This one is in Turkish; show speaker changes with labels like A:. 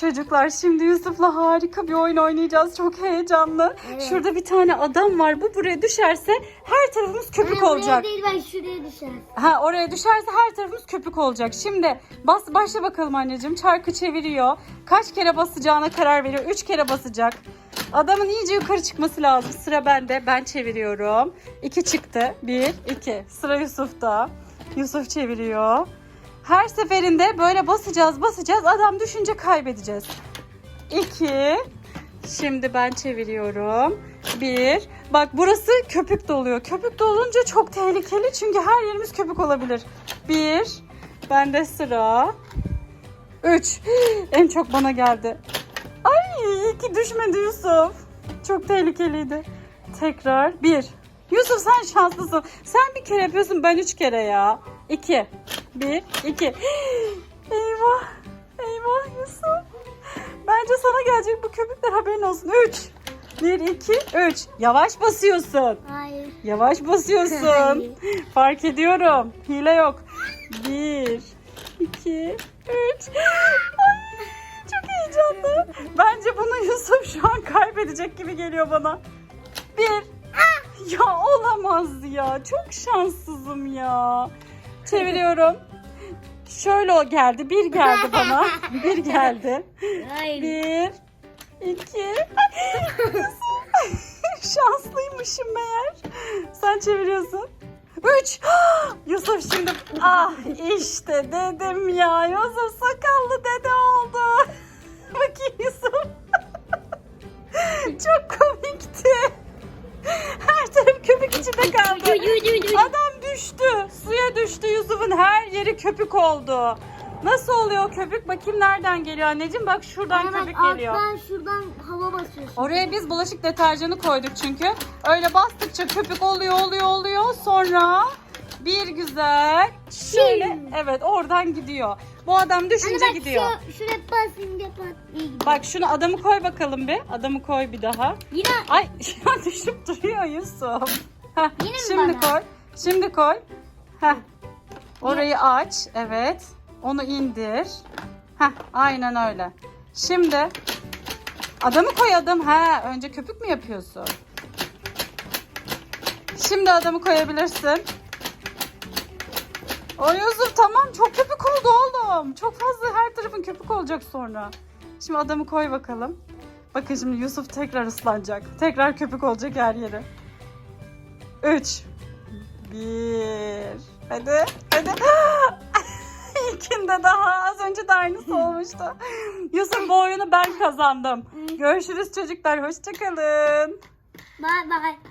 A: Çocuklar şimdi Yusuf'la harika bir oyun oynayacağız. Çok heyecanlı.
B: Evet.
A: Şurada bir tane adam var. Bu buraya düşerse her tarafımız köpük
B: Anne,
A: olacak.
B: Buraya değil ben şuraya düşerim.
A: Ha oraya düşerse her tarafımız köpük olacak. Şimdi bas başla bakalım anneciğim. Çarkı çeviriyor. Kaç kere basacağına karar veriyor. Üç kere basacak. Adamın iyice yukarı çıkması lazım. Sıra bende. Ben çeviriyorum. İki çıktı. Bir, iki. Sıra Yusuf'ta. Yusuf çeviriyor. Her seferinde böyle basacağız basacağız. Adam düşünce kaybedeceğiz. İki. Şimdi ben çeviriyorum. Bir. Bak burası köpük doluyor. Köpük dolunca çok tehlikeli çünkü her yerimiz köpük olabilir. Bir. Bende sıra. Üç. En çok bana geldi. Ay iyi ki düşmedi Yusuf. Çok tehlikeliydi. Tekrar. Bir. Yusuf sen şanslısın. Sen bir kere yapıyorsun ben üç kere ya. İki. Bir. iki. Eyvah. Eyvah Yusuf. Bence sana gelecek bu köpükler haberin olsun. Üç. Bir, iki, üç. Yavaş basıyorsun.
B: Hayır.
A: Yavaş basıyorsun. Fark ediyorum. Hile yok. Bir, iki, üç. Ay, çok heyecanlı. Bence bunu Yusuf şu an kaybedecek gibi geliyor bana. Bir. Ya olamaz ya. Çok şanssızım ya. Çeviriyorum. Şöyle o geldi. Bir geldi bana. Bir geldi.
B: Hayır.
A: Bir, iki. Şanslıymışım meğer. Sen çeviriyorsun. Üç. Yusuf şimdi ah işte dedim ya. Yusuf sakallı dede oldu. Bakayım Yusuf. Çok komikti. Her taraf köpük içinde kaldı. Adam. Düştü. Yusuf'un her yeri köpük oldu. Nasıl oluyor köpük? Bakayım nereden geliyor anneciğim? Bak şuradan
B: bak
A: köpük geliyor.
B: alttan şuradan hava basıyorsun.
A: Oraya biz bulaşık deterjanı koyduk çünkü. Öyle bastıkça köpük oluyor, oluyor, oluyor. Sonra bir güzel şöyle evet oradan gidiyor. Bu adam düşünce
B: bak
A: gidiyor.
B: Şu, şuraya basınca patlıyor gidiyor.
A: Bak şunu adamı koy bakalım bir. Adamı koy bir daha.
B: Yine
A: Ay ya düşüp duruyor Yusuf. Heh,
B: Yine mi
A: şimdi
B: bana?
A: koy. Şimdi koy. Heh. Orayı aç. Evet. Onu indir. Heh, aynen öyle. Şimdi adamı koy. Ha, önce köpük mü yapıyorsun? Şimdi adamı koyabilirsin. O Yusuf tamam çok köpük oldu oğlum. Çok fazla her tarafın köpük olacak sonra. Şimdi adamı koy bakalım. Bakın şimdi Yusuf tekrar ıslanacak. Tekrar köpük olacak her yeri. Üç. Bir. Hadi. Hadi. İlkinde daha az önce de aynısı olmuştu. Yusuf bu oyunu ben kazandım. Görüşürüz çocuklar. Hoşçakalın.
B: bye bye.